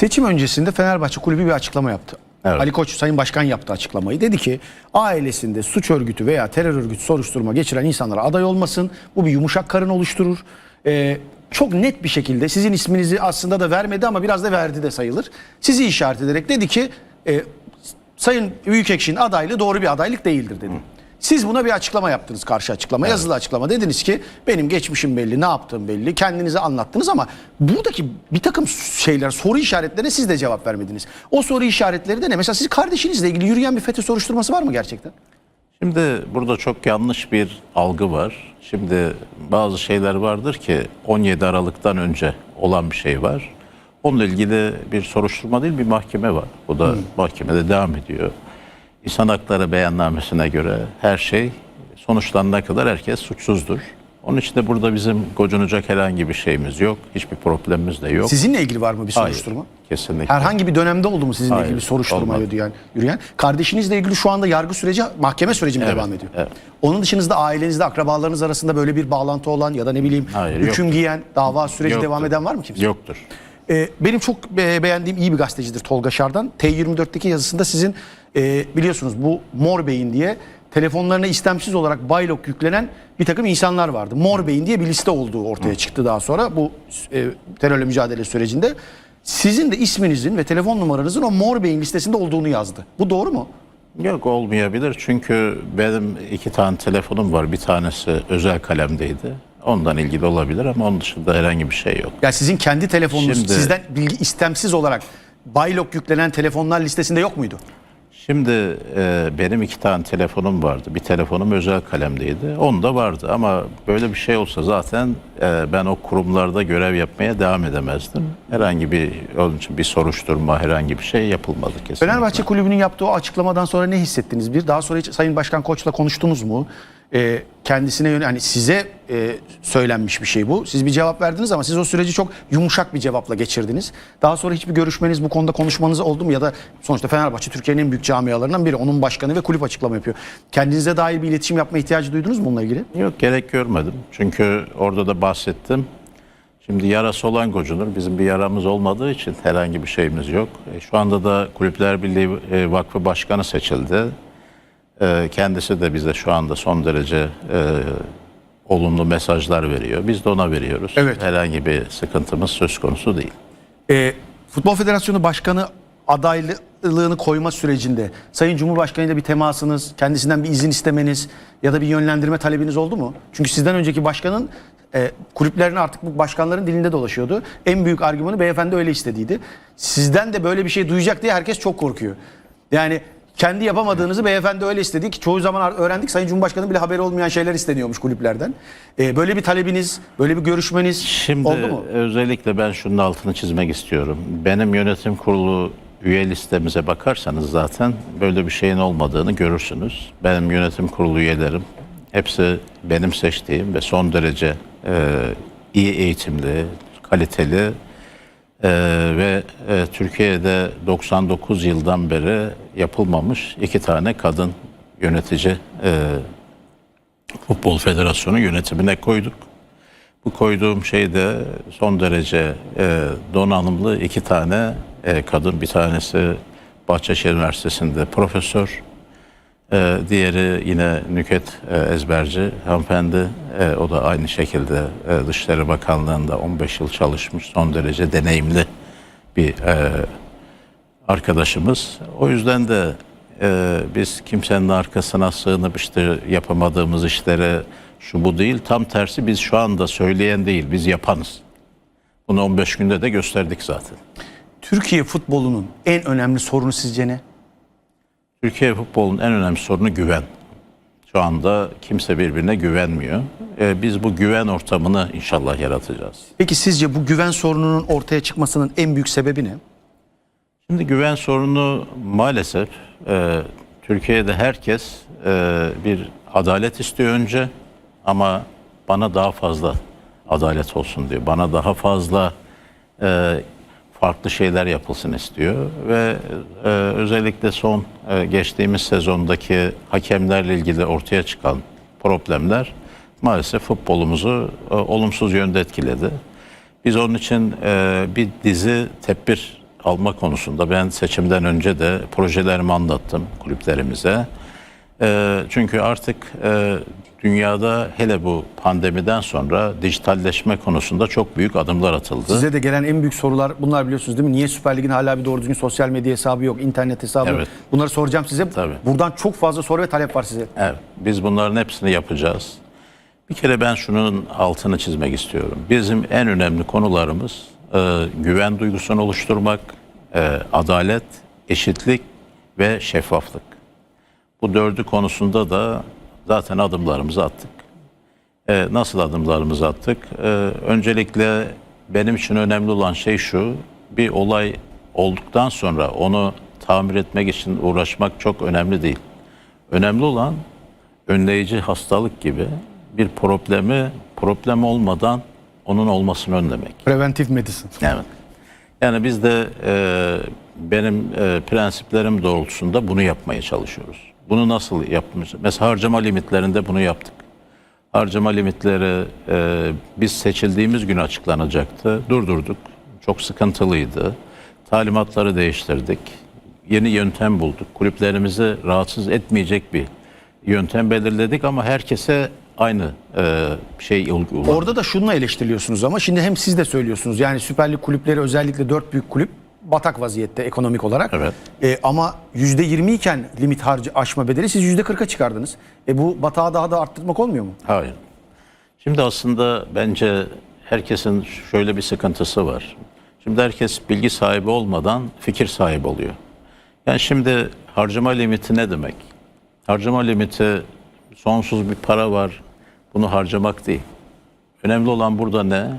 Seçim öncesinde Fenerbahçe Kulübü bir açıklama yaptı. Evet. Ali Koç Sayın Başkan yaptı açıklamayı. Dedi ki ailesinde suç örgütü veya terör örgütü soruşturma geçiren insanlara aday olmasın. Bu bir yumuşak karın oluşturur. Ee, çok net bir şekilde sizin isminizi aslında da vermedi ama biraz da verdi de sayılır. Sizi işaret ederek dedi ki e, Sayın Büyükekşi'nin adaylığı doğru bir adaylık değildir dedi. Siz buna bir açıklama yaptınız karşı açıklama yazılı açıklama dediniz ki benim geçmişim belli ne yaptığım belli kendinizi anlattınız ama buradaki bir takım şeyler soru işaretlerine siz de cevap vermediniz. O soru işaretleri de ne? Mesela siz kardeşinizle ilgili yürüyen bir FETÖ soruşturması var mı gerçekten? Şimdi burada çok yanlış bir algı var. Şimdi bazı şeyler vardır ki 17 Aralık'tan önce olan bir şey var. Onunla ilgili bir soruşturma değil bir mahkeme var. Bu da mahkemede devam ediyor. İnsan Hakları Beyannamesi'ne göre her şey sonuçlanana kadar herkes suçsuzdur. Onun için de burada bizim gocunacak herhangi bir şeyimiz yok. Hiçbir problemimiz de yok. Sizinle ilgili var mı bir Hayır, soruşturma? kesinlikle. Herhangi bir dönemde oldu mu sizinle Hayır, ilgili bir soruşturma olmadı. yürüyen, yürüyen? Kardeşinizle ilgili şu anda yargı süreci, mahkeme süreci mi Evet, devam ediyor? evet. Onun dışınızda ailenizde, akrabalarınız arasında böyle bir bağlantı olan ya da ne bileyim Hayır, hüküm yoktur. giyen, dava süreci Yoktur. devam eden var mı kimse? Yoktur. Ee, benim çok be- beğendiğim iyi bir gazetecidir Tolga Şardan. T24'teki yazısında sizin e, biliyorsunuz bu Mor Beyin diye telefonlarına istemsiz olarak baylok yüklenen bir takım insanlar vardı. Mor Beyin diye bir liste olduğu ortaya çıktı daha sonra bu e, terörle mücadele sürecinde. Sizin de isminizin ve telefon numaranızın o Mor Beyin listesinde olduğunu yazdı. Bu doğru mu? Yok olmayabilir çünkü benim iki tane telefonum var. Bir tanesi özel kalemdeydi. Ondan ilgili olabilir ama onun dışında herhangi bir şey yok. Yani sizin kendi telefonunuz Şimdi- sizden bilgi istemsiz olarak baylok yüklenen telefonlar listesinde yok muydu? Şimdi e, benim iki tane telefonum vardı. Bir telefonum özel kalemdeydi. Onda vardı ama böyle bir şey olsa zaten e, ben o kurumlarda görev yapmaya devam edemezdim. Herhangi bir onun için bir soruşturma, herhangi bir şey yapılmadı kesinlikle. Fenerbahçe Kulübü'nün yaptığı o açıklamadan sonra ne hissettiniz? Bir daha sonra hiç Sayın Başkan Koç'la konuştunuz mu? Ee, kendisine yönelik hani size e, söylenmiş bir şey bu. Siz bir cevap verdiniz ama siz o süreci çok yumuşak bir cevapla geçirdiniz. Daha sonra hiçbir görüşmeniz bu konuda konuşmanız oldu mu? Ya da sonuçta Fenerbahçe Türkiye'nin en büyük camialarından biri. Onun başkanı ve kulüp açıklama yapıyor. Kendinize dair bir iletişim yapma ihtiyacı duydunuz mu bununla ilgili? Yok gerek görmedim. Çünkü orada da bahsettim. Şimdi yarası olan gocunur. Bizim bir yaramız olmadığı için herhangi bir şeyimiz yok. E, şu anda da Kulüpler Birliği e, Vakfı Başkanı seçildi. E, kendisi de bize şu anda son derece e, olumlu mesajlar veriyor. Biz de ona veriyoruz. Evet. Herhangi bir sıkıntımız söz konusu değil. Ee, Futbol Federasyonu Başkanı adaylığını koyma sürecinde Sayın Cumhurbaşkanı ile bir temasınız, kendisinden bir izin istemeniz ya da bir yönlendirme talebiniz oldu mu? Çünkü sizden önceki başkanın e, kulüplerin artık bu başkanların dilinde dolaşıyordu. En büyük argümanı beyefendi öyle istediydi. Sizden de böyle bir şey duyacak diye herkes çok korkuyor. Yani kendi yapamadığınızı beyefendi öyle istedi ki çoğu zaman öğrendik Sayın Cumhurbaşkanı'nın bile haberi olmayan şeyler isteniyormuş kulüplerden. Ee, böyle bir talebiniz, böyle bir görüşmeniz Şimdi oldu mu? özellikle ben şunun altını çizmek istiyorum. Benim yönetim kurulu üye listemize bakarsanız zaten böyle bir şeyin olmadığını görürsünüz. Benim yönetim kurulu üyelerim hepsi benim seçtiğim ve son derece e, iyi eğitimli, kaliteli e, ve e, Türkiye'de 99 yıldan beri yapılmamış iki tane kadın yönetici e, Futbol Federasyonu yönetimine koyduk. Bu koyduğum şeyde son derece e, donanımlı iki tane e, kadın. Bir tanesi Bahçeşehir Üniversitesi'nde profesör. E, diğeri yine Nüket e, Ezberci hanımefendi. E, o da aynı şekilde e, Dışişleri Bakanlığı'nda 15 yıl çalışmış. Son derece deneyimli bir e, arkadaşımız. O yüzden de e, biz kimsenin arkasına sığınıp işte yapamadığımız işlere şu bu değil. Tam tersi biz şu anda söyleyen değil, biz yapanız. Bunu 15 günde de gösterdik zaten. Türkiye futbolunun en önemli sorunu sizce ne? Türkiye futbolunun en önemli sorunu güven. Şu anda kimse birbirine güvenmiyor. E, biz bu güven ortamını inşallah yaratacağız. Peki sizce bu güven sorununun ortaya çıkmasının en büyük sebebi ne? Şimdi güven sorunu maalesef e, Türkiye'de herkes e, bir adalet istiyor önce ama bana daha fazla adalet olsun diyor. Bana daha fazla e, farklı şeyler yapılsın istiyor ve e, özellikle son e, geçtiğimiz sezondaki hakemlerle ilgili ortaya çıkan problemler maalesef futbolumuzu e, olumsuz yönde etkiledi. Biz onun için e, bir dizi tedbir alma konusunda ben seçimden önce de projelerimi anlattım kulüplerimize. Ee, çünkü artık e, dünyada hele bu pandemiden sonra dijitalleşme konusunda çok büyük adımlar atıldı. Size de gelen en büyük sorular bunlar biliyorsunuz değil mi? Niye Süper Lig'in hala bir doğru düzgün sosyal medya hesabı yok, internet hesabı yok? Evet. Bunları soracağım size. Tabii. Buradan çok fazla soru ve talep var size. Evet, biz bunların hepsini yapacağız. Bir kere ben şunun altını çizmek istiyorum. Bizim en önemli konularımız e, güven duygusunu oluşturmak, e, adalet, eşitlik ve şeffaflık. Bu dördü konusunda da zaten adımlarımızı attık. E, nasıl adımlarımızı attık? E, öncelikle benim için önemli olan şey şu, bir olay olduktan sonra onu tamir etmek için uğraşmak çok önemli değil. Önemli olan önleyici hastalık gibi bir problemi problem olmadan onun olmasını önlemek. Preventif medicine. Evet. Yani biz de e, benim e, prensiplerim doğrultusunda bunu yapmaya çalışıyoruz. Bunu nasıl yapmış? Mesela harcama limitlerinde bunu yaptık. Harcama limitleri e, biz seçildiğimiz gün açıklanacaktı. Durdurduk. Çok sıkıntılıydı. Talimatları değiştirdik. Yeni yöntem bulduk. Kulüplerimizi rahatsız etmeyecek bir yöntem belirledik ama herkese aynı e, şey uyguladık. Orada da şununla eleştiriliyorsunuz ama şimdi hem siz de söylüyorsunuz. Yani Süper Lig kulüpleri özellikle dört büyük kulüp batak vaziyette ekonomik olarak. Evet. E, ama %20 iken limit harcı aşma bedeli siz %40'a çıkardınız. E bu batağı daha da arttırmak olmuyor mu? Hayır. Şimdi aslında bence herkesin şöyle bir sıkıntısı var. Şimdi herkes bilgi sahibi olmadan fikir sahibi oluyor. Yani şimdi harcama limiti ne demek? Harcama limiti sonsuz bir para var. Bunu harcamak değil. Önemli olan burada ne?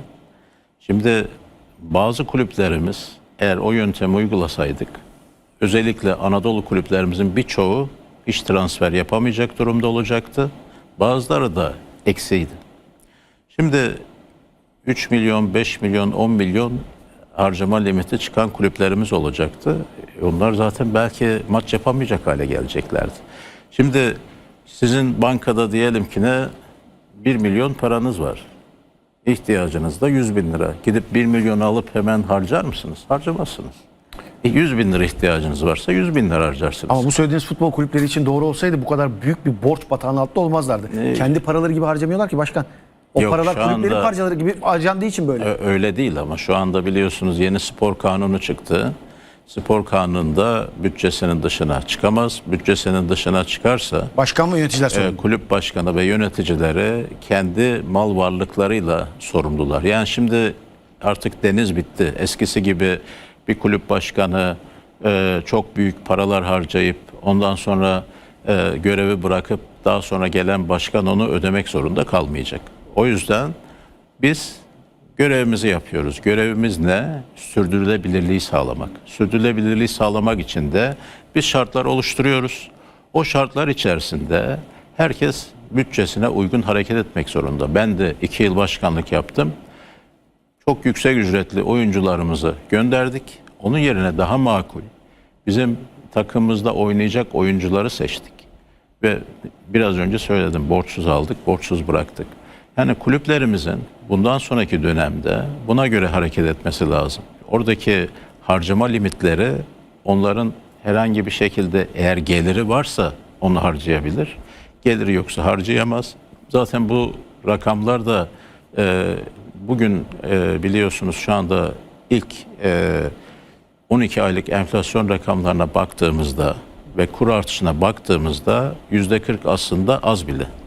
Şimdi bazı kulüplerimiz eğer o yöntemi uygulasaydık özellikle Anadolu kulüplerimizin birçoğu hiç transfer yapamayacak durumda olacaktı. Bazıları da eksiydi. Şimdi 3 milyon, 5 milyon, 10 milyon harcama limiti çıkan kulüplerimiz olacaktı. E, Onlar zaten belki maç yapamayacak hale geleceklerdi. Şimdi sizin bankada diyelim ki ne 1 milyon paranız var. İhtiyacınız da 100 bin lira. Gidip 1 milyonu alıp hemen harcar mısınız? Harcamazsınız. E, 100 bin lira ihtiyacınız varsa 100 bin lira harcarsınız. Ama bu söylediğiniz futbol kulüpleri için doğru olsaydı bu kadar büyük bir borç batağının altında olmazlardı. Kendi paraları gibi harcamıyorlar ki başkan. O Yok, paralar kulüplerin anda- harcaları gibi harcandığı için böyle. Öyle değil ama şu anda biliyorsunuz yeni spor kanunu çıktı. Spor kanununda bütçesinin dışına çıkamaz. Bütçesinin dışına çıkarsa Başkan ve yöneticiler e, kulüp başkanı ve yöneticileri kendi mal varlıklarıyla sorumlular. Yani şimdi artık deniz bitti. Eskisi gibi bir kulüp başkanı e, çok büyük paralar harcayıp ondan sonra e, görevi bırakıp daha sonra gelen başkan onu ödemek zorunda kalmayacak. O yüzden biz görevimizi yapıyoruz. Görevimiz ne? Sürdürülebilirliği sağlamak. Sürdürülebilirliği sağlamak için de biz şartlar oluşturuyoruz. O şartlar içerisinde herkes bütçesine uygun hareket etmek zorunda. Ben de iki yıl başkanlık yaptım. Çok yüksek ücretli oyuncularımızı gönderdik. Onun yerine daha makul bizim takımımızda oynayacak oyuncuları seçtik. Ve biraz önce söyledim borçsuz aldık, borçsuz bıraktık. Yani kulüplerimizin bundan sonraki dönemde buna göre hareket etmesi lazım. Oradaki harcama limitleri onların herhangi bir şekilde eğer geliri varsa onu harcayabilir. Geliri yoksa harcayamaz. Zaten bu rakamlar da e, bugün e, biliyorsunuz şu anda ilk e, 12 aylık enflasyon rakamlarına baktığımızda ve kur artışına baktığımızda yüzde 40 aslında az bile.